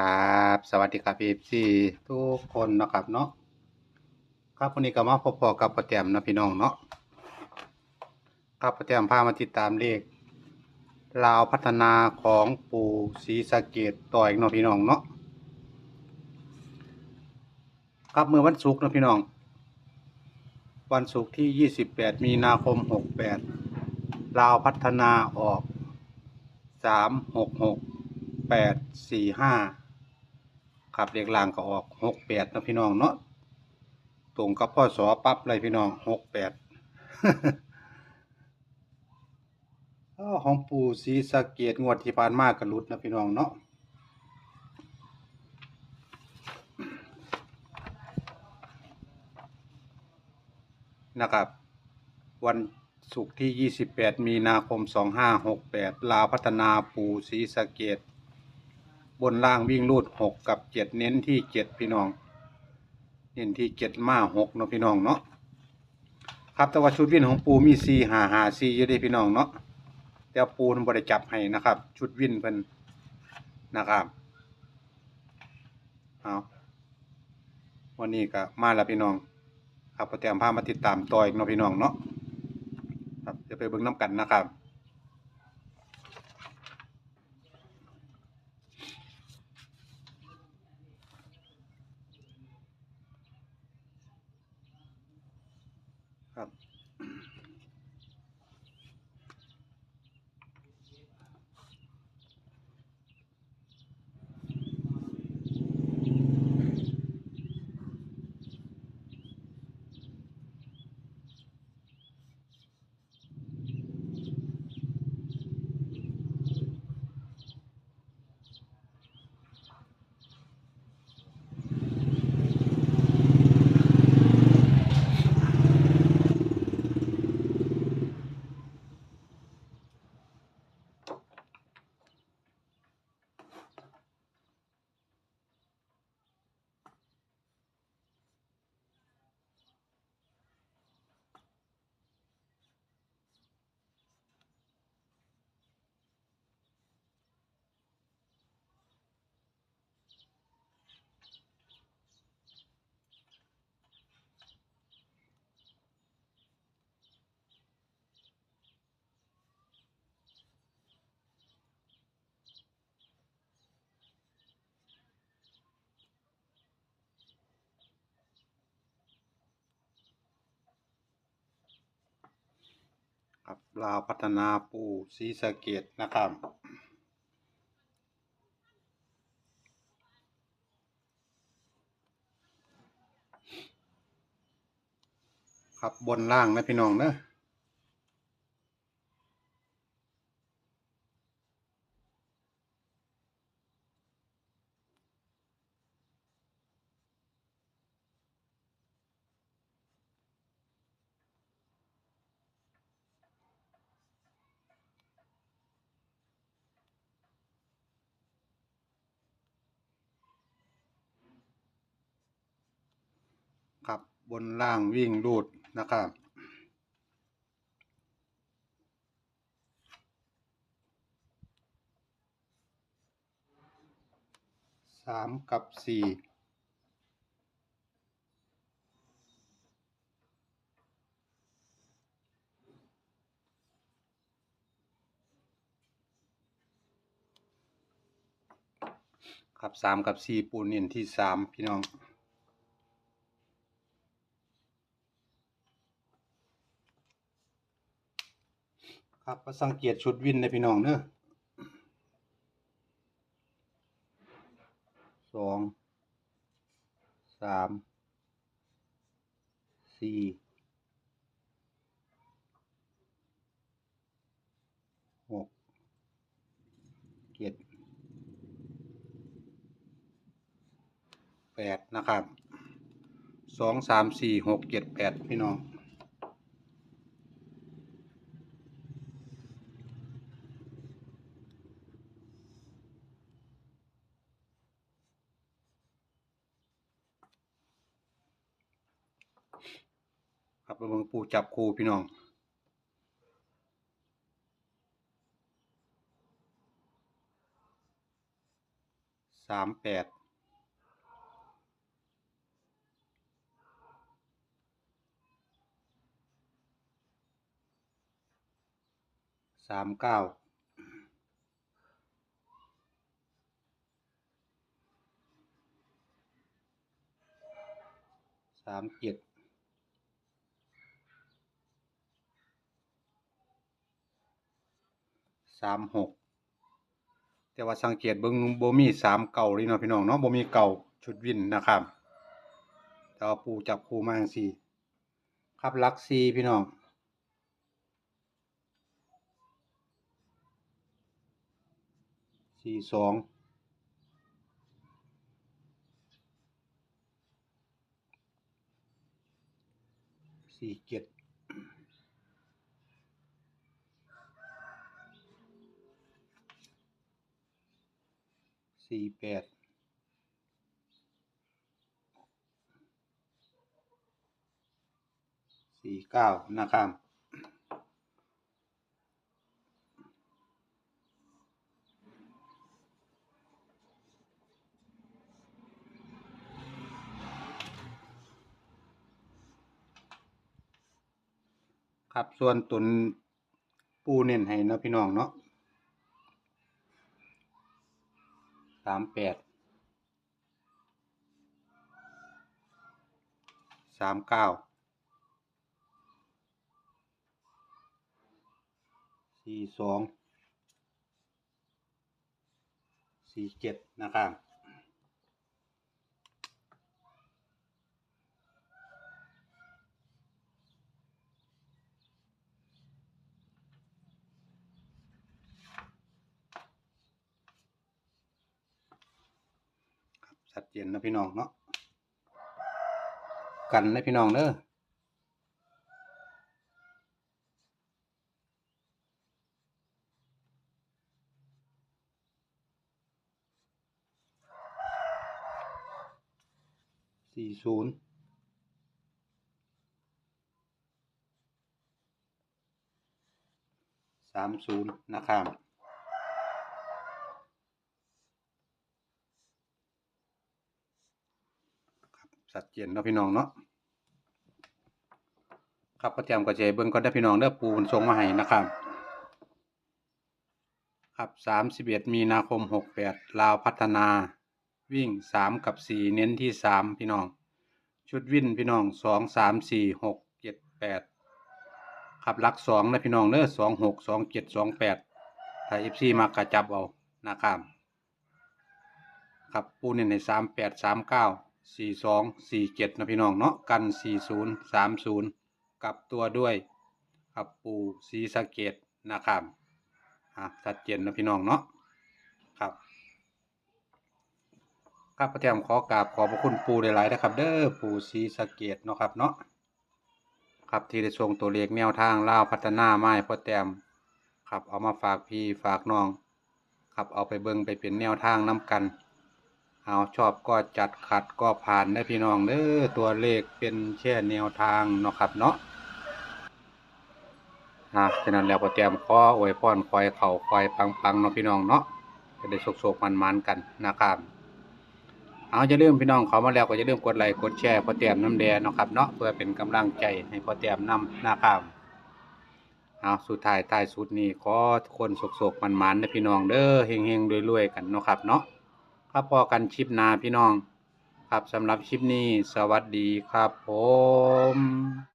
ครับ สวัสดีครับพี่พี่ทุกคนนะครับเนาะครับวันนี้ก็มาพบกับประแตมนะพี่น้องเนาะครับประแตมพามาติดตามเลขลาวพัฒนาของปู่ศรีสะเกดต่ออีกเนาะพี่น้องเนาะครับเมื่อวันศุกร์นะพี่น้อง วันศุกร์ที่ 28 มีนาคม 68 ลาวพัฒนาออก 366 8 4 5 ครับเลขล่างก็ออกหกแปดนะพี่น้องเนาะตรงกับพ่อสอปั๊บเลยพี่น้องหกแปดของปู่ศรีสะเกดงวดที่ผ่านมากกระลุดนะพี่น้องเนาะนะครับ วันศุกร์ที่ 28 มีนาคม 2568 ลาพัฒนาปู่ศรีสะเกด บนล่างวิ่งรูด6กับ7เน้นที่7พี่น้อง เน้นที่7มา6เนาะพี่น้องเนาะครับแต่ว่าชุดวิ่นของปูมี4 5 5 4อยู่เด้พี่น้องเนาะแต่ปูมันบ่ได้จับให้นะครับ ชุดวิ่นเพิ่นนะครับเอาวันนี้ก็มาแล้วพี่น้องครับก็แตรียมพามาติดตามต่ออีกเนาะพี่น้องเนาะครับจะไปเบิ่งน้ำกันนะครับ ครับลาวพัฒนาปูศรีสะเกดนะครับ ครับบนล่างนะพี่น้องเนะครั บนล่างวิ่งรูดนะครับสามกับสี่ครับสามกับสี่ปูนเนียนที่สามพี่น้อง ครับก็สังเกตชุดวินในพี่น้องเนอะสองสามสี่หกเจ็ดแปดนะครับสองสามสี่หกเจ็ดแปดพี่น้อง ครับเบิ่งปูจับคูพี่น้องสสามแปดสามเก้าสามเจ็ด สามหกแต่ว่าสังเกตเบิ่งบ่มีสามเก่าเลยเนาะพี่น้องเนาะบ่มีเก่าชุดวินนะครับแต่ว่าปูจับคู่มาจังซี่ครับลักสี่พี่น้องสี่สองสี่เจ็ด สี่แปดสี่เก้านะครับครับส่วนตุนปูเน้นให้นะพี่น้องเนาะสามแปดสามเก้าสี่สองสี่เจ็ดนะครับ ชัดเจนนะพี่น้องเนาะกันนะพี่น้องเด้อสี่ศูนย์สามศูนย์นะครับ ครับ ชัดเจนเนาะพี่น้องเนาะครับก็เตรียมกระเจเบิ่งก็ได้พี่น้องเด้อปูนส่งมาให้นะครับ ครับสามสิบเอ็ดมีนาคมหกแปดลาวพัฒนา วิ่งสามกับสี่เน้นที่สามพี่น้อง ชุดวิ่นพี่น้องสองสามสี่หกเจ็ดแปดครับหลักสองนะพี่น้องเด้อสองหกสองเจ็ดสองแปดถ้าเอฟซีมากระจับเอานะครับครับปูเน้นในสามแปดสามเก้า สี่สองสี่เจ็ดนะพี่น้องเนาะกันสี่ศูนย์สามศูนย์กลับตัวด้วยครับปูสีสะเกตนะครับอะชัดเจนนะพี่น้องเนาะครับครับพระเจ้าขอกราบขอบพระคุณปูหลายๆนะครับ เด้อปูสีสะเกตเนาะครับเนาะครับที่ได้ส่งตัวเลขแนวทางล่าพัฒนาไม้พ่อแต้มครับเอามาฝากพี่ฝากน้อง ครับเอาไปเบิ่งไปเป็นแนวทางน้กัน เอาชอบก็จัดขัดก็ผ่านได้พี่น้องเด้อตัวเลขเป็นแค่แนวทางเนาะครับเนาะอะฉะนั้นแล้วพอแต้มขออวยพรคอยเข่าคอยปังๆเนาะพี่น้องเนาะจะได้โศกๆมันๆกันนะครับเอาจะเริ่าลืมพี่น้องเขามาแล้วก็จะเริ่าลืมกดไลค์กดแชร์พอแต้มน้ำแดงเนาะครับเนาะเพื่อเป็นกำลังใจให้พอแต้มนำนะครับเอาสุดท้ายท้ายสุดนี้ขอทุกคนโศกๆมันๆนะพี่น้องเด้อเฮงๆรวยๆกันเนาะครับเนาะ ครับพอกันชิปนาพี่น้อง ครับสำหรับชิปนี้ สวัสดีครับผม